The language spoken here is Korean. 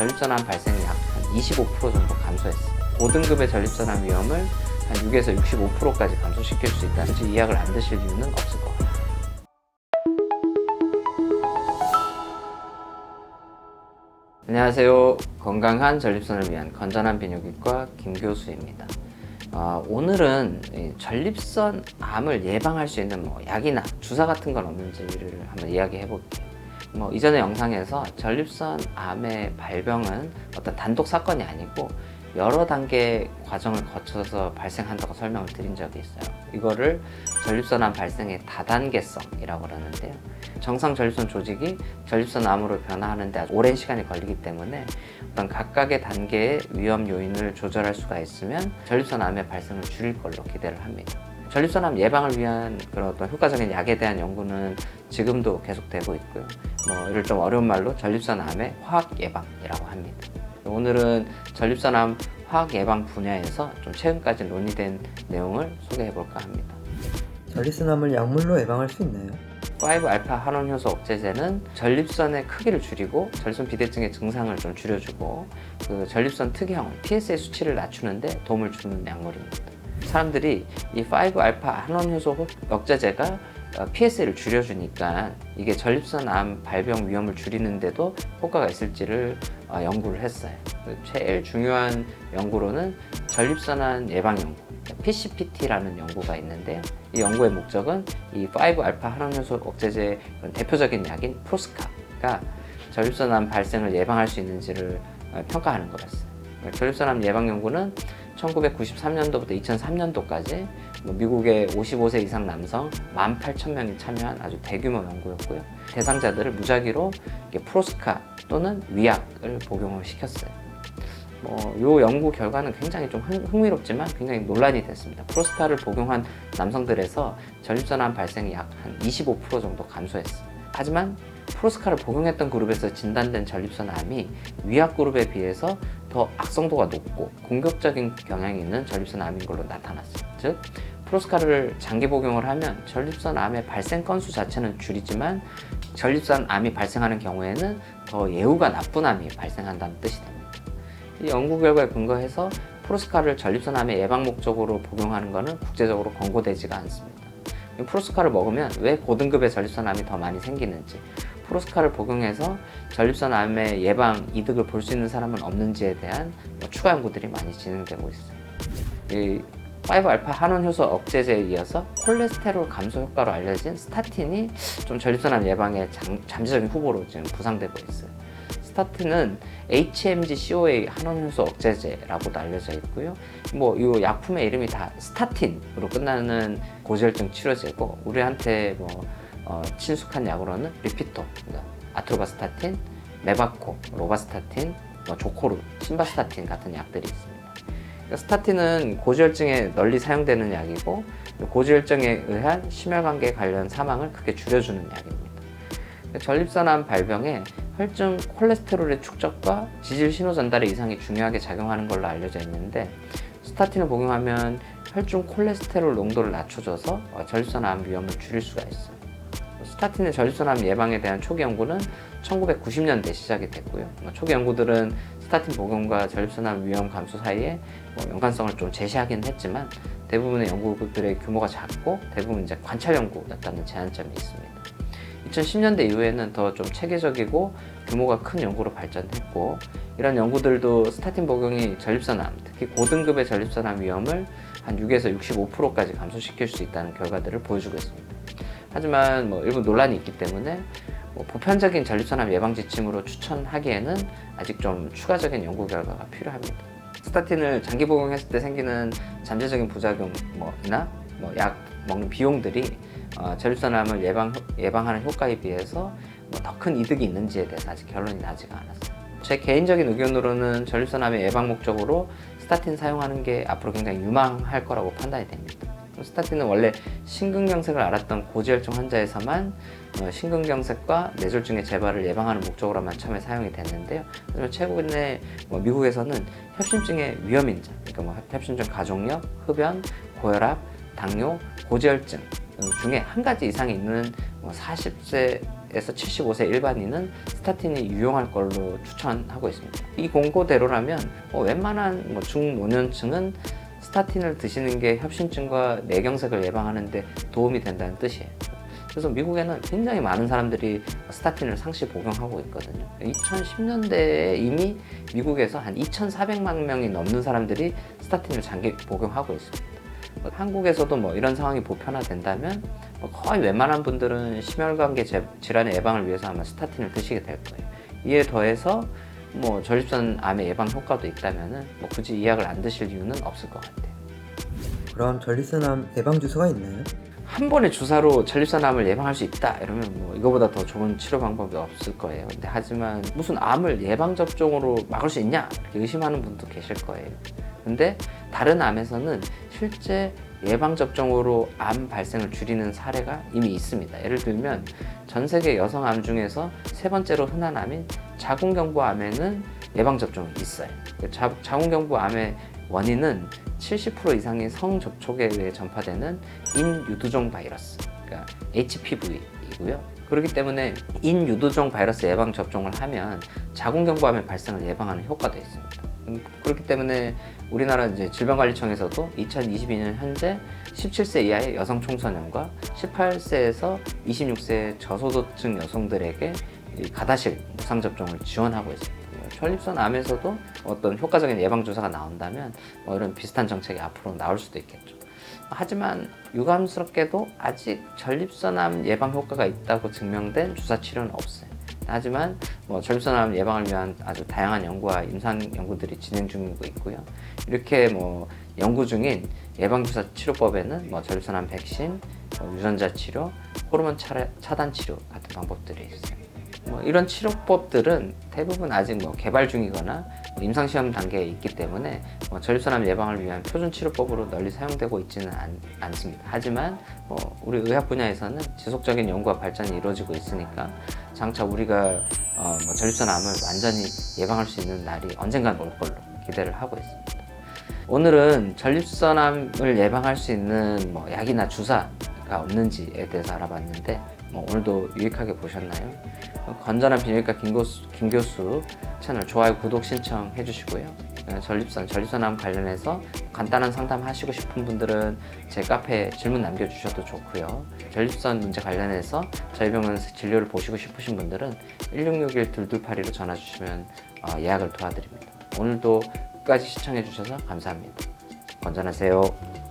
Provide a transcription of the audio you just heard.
전립선암 발생이 약 한 25% 정도 감소했어요. 고등급의 전립선암 위험을 한 6에서 65%까지 감소시킬 수 있다. 굳이 이 약을 안 드실 이유는 없을 것 같아요. 안녕하세요. 건강한 전립선을 위한 건전한 비뇨기과 김 교수입니다. 아, 오늘은 이 전립선 암을 예방할 수 있는 뭐 약이나 주사 같은 건 없는지를 한번 이야기해 볼게요. 뭐 이전의 영상에서 전립선 암의 발병은 어떤 단독 사건이 아니고 여러 단계 과정을 거쳐서 발생한다고 설명을 드린 적이 있어요. 이거를 전립선암 발생의 다단계성이라고 그러는데요. 정상 전립선 조직이 전립선 암으로 변화하는데 오랜 시간이 걸리기 때문에 어떤 각각의 단계의 위험 요인을 조절할 수가 있으면 전립선 암의 발생을 줄일 걸로 기대를 합니다. 전립선암 예방을 위한 그런 어떤 효과적인 약에 대한 연구는 지금도 계속되고 있고요. 뭐 이를 좀 어려운 말로 전립선암의 화학 예방이라고 합니다. 오늘은 전립선암 화학 예방 분야에서 좀 최근까지 논의된 내용을 소개해 볼까 합니다. 전립선암을 약물로 예방할 수 있나요? 5알파 한원 효소 억제제는 전립선의 크기를 줄이고 전립선 비대증의 증상을 좀 줄여주고 그 전립선 특이형 PSA 수치를 낮추는데 도움을 주는 약물입니다. 사람들이 이 5알파 한원 효소 억제제가 어, PSA를 줄여주니까 이게 전립선 암 발병 위험을 줄이는데도 효과가 있을지를 어, 연구를 했어요. 그 제일 중요한 연구로는 전립선암 예방 연구, PCPT라는 연구가 있는데요. 이 연구의 목적은 이 5알파 한원효소 억제제의 그런 대표적인 약인 프로스카가 전립선암 발생을 예방할 수 있는지를 어, 평가하는 거였어요. 전립선암 예방 연구는 1993년도부터 2003년도까지 뭐 미국의 55세 이상 남성 18,000명이 참여한 아주 대규모 연구였고요. 대상자들을 무작위로 프로스카 또는 위약을 복용을 시켰어요. 뭐, 요 연구 결과는 굉장히 좀 흥- 흥미롭지만 굉장히 논란이 됐습니다. 프로스카를 복용한 남성들에서 전립선암 발생이 약 한 25% 정도 감소했어요. 하지만 프로스카를 복용했던 그룹에서 진단된 전립선암이 위약 그룹에 비해서 더 악성도가 높고 공격적인 경향이 있는 전립선 암인 걸로 나타났어요. 즉, 프로스카를 장기 복용을 하면 전립선 암의 발생 건수 자체는 줄이지만 전립선 암이 발생하는 경우에는 더 예후가 나쁜 암이 발생한다는 뜻이 됩니다. 이 연구 결과에 근거해서 프로스카를 전립선 암의 예방 목적으로 복용하는 것은 국제적으로 권고되지가 않습니다. 이 프로스카를 먹으면 왜 고등급의 전립선 암이 더 많이 생기는지, 프로스카를 복용해서 전립선 암의 예방 이득을 볼 수 있는 사람은 없는지에 대한 뭐 추가 연구들이 많이 진행되고 있어요. 이 5알파 한원 효소 억제제에 이어서 콜레스테롤 감소 효과로 알려진 스타틴이 좀 전립선암 예방의 장- 잠재적인 후보로 지금 부상되고 있어요. 스타틴은 HMG-CoA 한원 효소 억제제라고도 알려져 있고요. 뭐 이 약품의 이름이 다 스타틴으로 끝나는 고지혈증 치료제고 우리한테 뭐 어, 친숙한 약으로는 리피토, 그러니까 아트로바스타틴, 메바코, 로바스타틴, 뭐 조코루, 신바스타틴 같은 약들이 있습니다. 그러니까 스타틴은 고지혈증에 널리 사용되는 약이고 고지혈증에 의한 심혈관계 관련 사망을 크게 줄여주는 약입니다. 전립선암 발병에 혈중 콜레스테롤의 축적과 지질 신호 전달에 이상이 중요하게 작용하는 걸로 알려져 있는데 스타틴을 복용하면 혈중 콜레스테롤 농도를 낮춰줘서 어, 전립선암 위험을 줄일 수가 있어요. 스타틴의 전립선암 예방에 대한 초기 연구는 1990년대 시작이 됐고요. 뭐 초기 연구들은 스타틴 복용과 전립선암 위험 감소 사이에 뭐 연관성을 좀 제시하긴 했지만 대부분의 연구들의 규모가 작고 대부분 이제 관찰 연구였다는 제한점이 있습니다. 2010년대 이후에는 더 좀 체계적이고 규모가 큰 연구로 발전했고 이런 연구들도 스타틴 복용이 전립선암, 특히 고등급의 전립선암 위험을 한 6에서 65%까지 감소시킬 수 있다는 결과들을 보여주고 있습니다. 하지만 뭐 일부 논란이 있기 때문에 뭐 보편적인 전립선암 예방 지침으로 추천하기에는 아직 좀 추가적인 연구 결과가 필요합니다. 스타틴을 장기 복용했을 때 생기는 잠재적인 부작용이나 뭐 약 먹는 비용들이 어, 전립선암을 예방 예방하는 효과에 비해서 뭐 더 큰 이득이 있는지에 대해서 아직 결론이 나지가 않았어요. 제 개인적인 의견으로는 전립선암의 예방 목적으로 스타틴 사용하는 게 앞으로 굉장히 유망할 거라고 판단이 됩니다. 스타틴은 원래 심근경색을 앓았던 고지혈증 환자에서만 어, 심근경색과 뇌졸중의 재발을 예방하는 목적으로만 처음에 사용이 됐는데요. 하지만 최근에 뭐 미국에서는 협심증의 위험인자, 그러니까 뭐 협심증 가족력, 흡연, 고혈압, 당뇨, 고지혈증 중에 한 가지 이상이 있는 뭐 40세 75세 일반인은 스타틴이 유용할 걸로 추천하고 있습니다. 이 공고대로라면 뭐 웬만한 뭐 중노년층은 스타틴을 드시는 게 협심증과 뇌경색을 예방하는 데 도움이 된다는 뜻이에요. 그래서 미국에는 굉장히 많은 사람들이 스타틴을 상시 복용하고 있거든요. 2010년대에 이미 미국에서 한 2,400만 명이 넘는 사람들이 스타틴을 장기 복용하고 있습니다. 한국에서도 뭐 이런 상황이 보편화된다면 뭐 거의 웬만한 분들은 심혈관계 제- 질환의 예방을 위해서 아마 스타틴을 드시게 될 거예요. 이에 더해서 뭐 전립선 암의 예방 효과도 있다면은 뭐 굳이 이 약을 안 드실 이유는 없을 것 같아요. 그럼 전리스암 예방 주사가 있나요? 한 번의 주사로 전립선암을 예방할 수 있다 이러면 뭐 이거보다 더 좋은 치료 방법이 없을 거예요. 근데 하지만 무슨 암을 예방 접종으로 막을 수 있냐 이렇게 의심하는 분도 계실 거예요. 근데 다른 암에서는 실제 예방 접종으로 암 발생을 줄이는 사례가 이미 있습니다. 예를 들면 전 세계 여성 암 중에서 세 번째로 흔한 암인 자궁경부 암에는 예방 접종이 있어요. 그 자, 자궁경부 암의 원인은 70% 이상의 성 접촉에 의해 전파되는 인유두종 바이러스, 그러니까 HPV이고요. 그렇기 때문에 인유두종 바이러스 예방 접종을 하면 자궁경부암의 발생을 예방하는 효과도 있습니다. 음, 그렇기 때문에 우리나라 이제 질병관리청에서도 2022년 현재 17세 이하의 여성 청소년과 18세에서 26세 저소득층 여성들에게 이 가다실 무상 접종을 지원하고 있습니다. 전립선 암에서도 어떤 효과적인 예방 주사가 나온다면 뭐 이런 비슷한 정책이 앞으로 나올 수도 있겠죠. 하지만 유감스럽게도 아직 전립선암 예방 효과가 있다고 증명된 주사 치료는 없어요. 하지만 뭐 전립선암 예방을 위한 아주 다양한 연구와 임상 연구들이 진행 중이고 있고요. 이렇게 뭐 연구 중인 예방 주사 치료법에는 뭐 전립선암 백신, 뭐 유전자 치료, 호르몬 차- 차단 치료 같은 방법들이 있어요. 뭐 이런 치료법들은 대부분 아직 뭐 개발 중이거나 뭐 임상 시험 단계에 있기 때문에 뭐 전립선암 예방을 위한 표준 치료법으로 널리 사용되고 있지는 않, 습니다 하지만 뭐 우리 의학 분야에서는 지속적인 연구와 발전이 이루어지고 있으니까 장차 우리가 어, 뭐 전립선암을 완전히 예방할 수 있는 날이 언젠간 올 걸로 기대를 하고 있습니다. 오늘은 전립선암을 예방할 수 있는 뭐 약이나 주사가 없는지에 대해서 알아봤는데 뭐 오늘도 유익하게 보셨나요? 건전한 비뇨기과 김 교수, 김 교수 채널 좋아요 구독 신청해 주시고요. 어, 전립선 전립선암 관련해서 간단한 상담 하시고 싶은 분들은 제 카페에 질문 남겨주셔도 좋고요. 전립선 문제 관련해서 저희 병원에서 진료를 보시고 싶으신 분들은 1661 2282로 전화 주시면 어, 예약을 도와드립니다. 오늘도 끝까지 시청해 주셔서 감사합니다. 건전하세요.